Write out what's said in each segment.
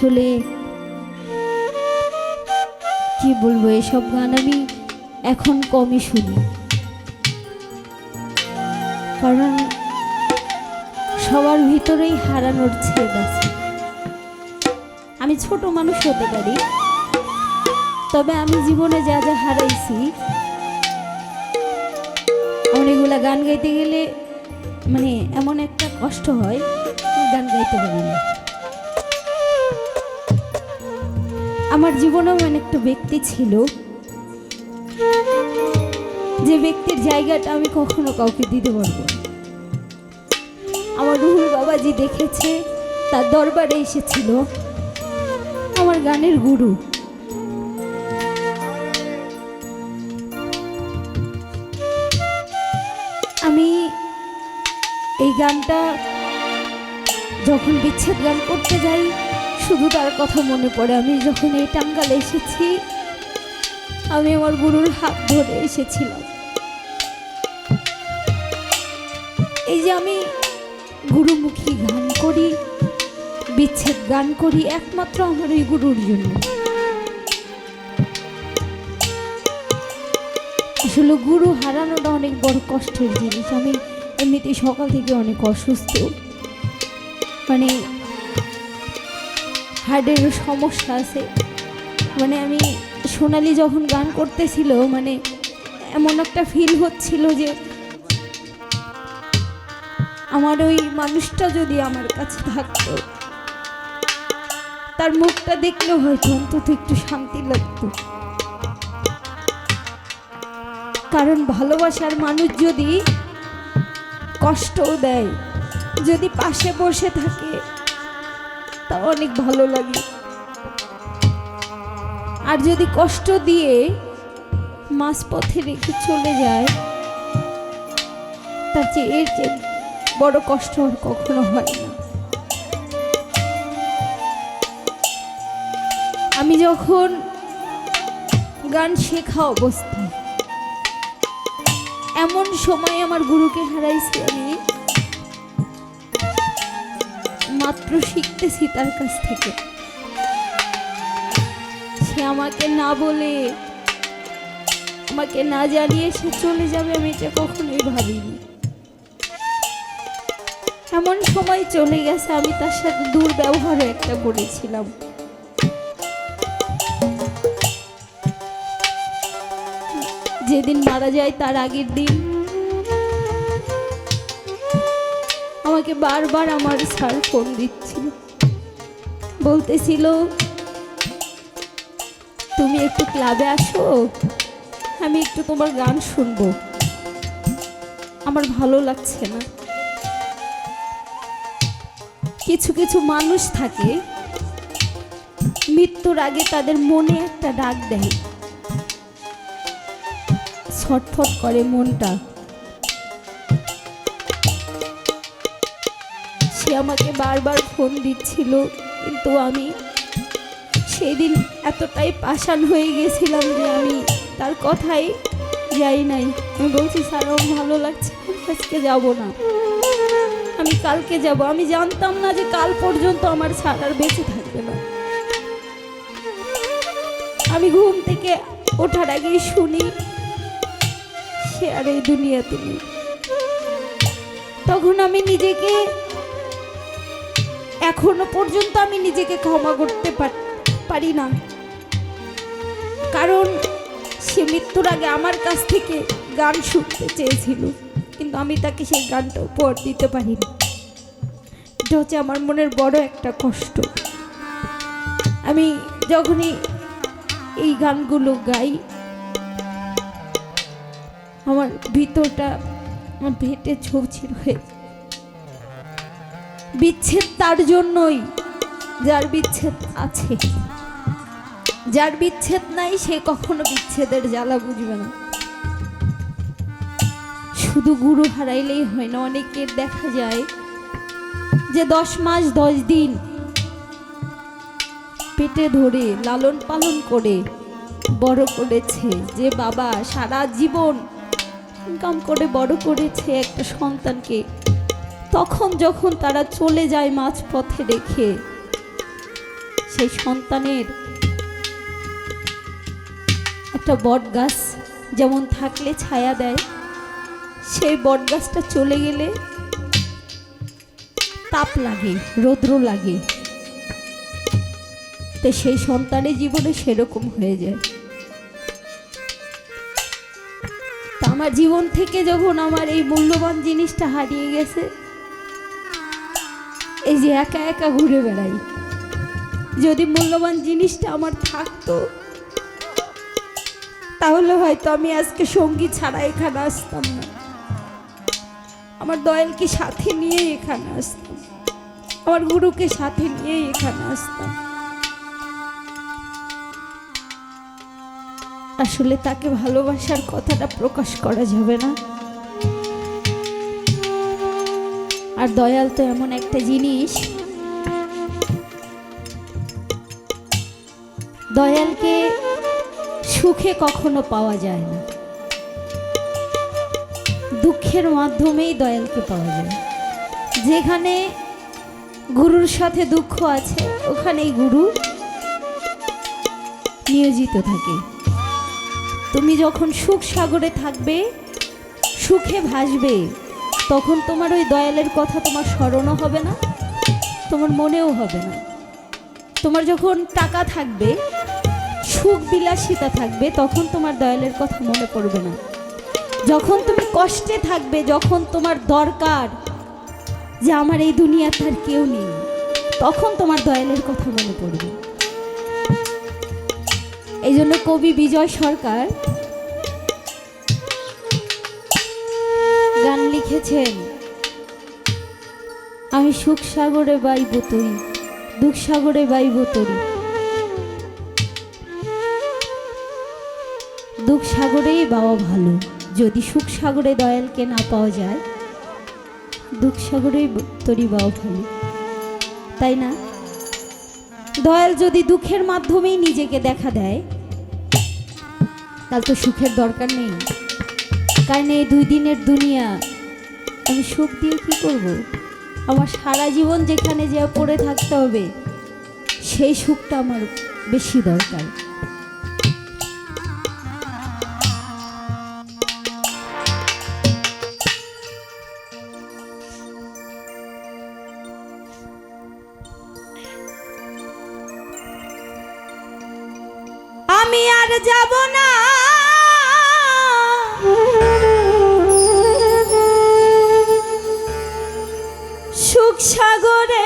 আসলে? কি বলব এসব গান আমি এখন কমই শুনি। কারণ সবার ভিতরেই হারানোর ছেদ আছে। আমি ছোট মানুষ হতে পারি, তবে আমি জীবনে যা যা হারাইছি এগুলা গান গাইতে গেলে মানে এমন একটা কষ্ট হয় গান গাইতে পারি না। আমার জীবনেও এমন একটা ব্যক্তি ছিল। যে ব্যক্তির জায়গাটা আমি কখনো কাউকে দিতে পারব আমার রুহুল বাবাজি দেখেছে, তার দরবারে এসেছিল। আমার গানের গুরু। আমি এই গানটা যখন বিচ্ছেদ গান করতে যাই শুধু তার কথা মনে পড়ে। আমি যখন এই টাঙ্গালে এসেছি, আমি আমার গুরুর হাত ধরে এসেছিলাম। এই যে আমি গুরুমুখী গান করি, বিচ্ছেদ গান করি, একমাত্র আমার ওই গুরুর জন্য। আসলে গুরু হারানোটা অনেক বড় কষ্টের জিনিস। আমি এমনিতে সকাল থেকে অনেক অসুস্থ। মানে হার্টের সমস্যা আছে। মানে আমি সোনালি যখন গান করতেছিল মানে এমন একটা ফিল হচ্ছিল যে আমার ওই মানুষটা যদি আমার কাছে থাকতো, তার মুখটা দেখলে হয়তো অন্তত একটু শান্তি লাগতো। কারণ ভালোবাসার মানুষ যদি কষ্টও দেয়, যদি পাশে বসে থাকে তা অনেক ভালো লাগে। আর যদি কষ্ট দিয়ে মাঝপথে রেখে চলে যায়, তার চেয়ে এর চেয়ে বড় কষ্ট আর কখনো হয় না। আমি যখন গান শেখা অবস্থায়, এমন সময় আমার গুরুকে হারাইছি আমি। মাত্র শিখতেছি তার কাছ থেকে। সে আমাকে না বলে, আমাকে না জানিয়ে সে চলে যাবে আমি এটা কখনোই ভাবিনি। এমন সময় চলে গেছে, আমি তার সাথে দুর্ব্যবহারও একটা করেছিলাম। যেদিন মারা যায় তার আগের দিন আমাকে বারবার আমার স্যার ফোন দিচ্ছিল। বলতেছিল, তুমি একটু ক্লাবে আসো, আমি একটু তোমার গান শুনব। আমার ভালো লাগছে না। কিছু কিছু মানুষ থাকে, মৃত্যুর আগে তাদের মনে একটা ডাক দেয়। ছটফট করে মনটা। সে আমাকে বারবার ফোন দিচ্ছিল, কিন্তু আমি সেই দিন এতটাই পাষাণ হয়ে গেছিলাম যে আমি তার কথাই যাই নাই। আমি বলছি, স্যার, আমার ভালো লাগছে আজকে যাব না। আমি কালকে যাব। আমি জানতাম না যে কাল পর্যন্ত আমার স্যার আর বেঁচে থাকবে না। আমি ঘুম থেকে ওঠার আগেই শুনি, সে আর এই দুনিয়াতে নেই। তখন আমি নিজেকে এখনও পর্যন্ত আমি নিজেকে ক্ষমা করতে পার- পারি না। কারণ সে মৃত্যুর আগে আমার কাছ থেকে গান শুনতে চেয়েছিল, কিন্তু আমি তাকে সেই গানটা উপহার দিতে পারিনি। এটা হচ্ছে আমার মনের বড় একটা কষ্ট। আমি যখনই এই গানগুলো গাই, আমার ভিতরটা ভেটে ছৌছির হয়ে। বিচ্ছেদ তার জন্যই। যার বিচ্ছেদ আছে। যার বিচ্ছেদ নাই, সে কখনো বিচ্ছেদের জ্বালা বুঝবে না। শুধু গুরু হারাইলেই হয় না, অনেকের দেখা যায় যে দশ মাস, দশ দিন পেটে ধরে লালন পালন করে বড় করেছে। যে বাবা সারা জীবন ইনকাম করে বড় করেছে একটা সন্তানকে তখন যখন তারা চলে যায় মাঝপথে রেখে, সেই সন্তানের একটা বট গাছ যেমন থাকলে ছায়া দেয়, সেই বট গাছটা চলে গেলে তাপ লাগে, রৌদ্র লাগে। তো সেই সন্তানের জীবনে সেরকম হয়ে যায়। আমার জীবন থেকে যখন আমার এই মূল্যবান জিনিসটা হারিয়ে গেছে এই যে একা একা ঘুরে বেড়াই। যদি মূল্যবান জিনিসটা আমার থাকতো, তাহলে হয়তো আমি আজকে সঙ্গী ছাড়া এখানে আসতাম না। আমার দয়ালকে সাথে নিয়ে এখানে আসতাম? আমার গুরুকে সাথে নিয়ে এখানে আসতাম? আসলে তাকে ভালোবাসার কথাটা প্রকাশ করা যাবে না। আর দয়াল তো এমন একটা জিনিস। দয়ালকে সুখে কখনো পাওয়া যায় না। দুঃখের মাধ্যমেই দয়ালকে পাওয়া যায়। যেখানে গুরুর সাথে দুঃখ আছে, ওখানেই গুরু নিয়োজিত থাকে। তুমি যখন সুখ সাগরে থাকবে, সুখে ভাসবে তখন তোমার ওই দয়ালের কথা তোমার স্মরণও হবে না, তোমার মনেও হবে না। তোমার যখন টাকা থাকবে, সুখ বিলাসিতা থাকবে, তখন তোমার দয়ালের কথা মনে পড়বে না। যখন তুমি কষ্টে থাকবে, যখন তোমার দরকার যে আমার এই দুনিয়াতে আর কেউ নেই, তখন তোমার দয়ালের কথা মনে পড়বে। এই জন্য কবি বিজয় সরকার গান লিখেছেন আমি সুখ সাগরে বাইব তরি, দুঃখ সাগরে বাইব তরি। দুঃখ সাগরেই বাবা ভালো, যদি সুখ সাগরে দয়ালকে না পাওয়া যায়, দুঃখ সাগরেই তরি বাবা ভালো। তাই না? দয়াল যদি দুঃখের মাধ্যমেই নিজেকে দেখা দেয়, তাহলে তো সুখের দরকার নেই। কারণ এই দুই দিনের দুনিয়া আমি সুখ দিয়ে কী করব? আমার সারা জীবন যেখানে যে পড়ে থাকতে হবে, সেই সুখটা আমার বেশি দরকার। সাগরে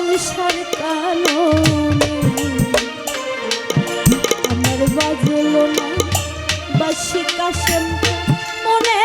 সংসার কালো আমার বাজলো না বাসি কাশেম মনে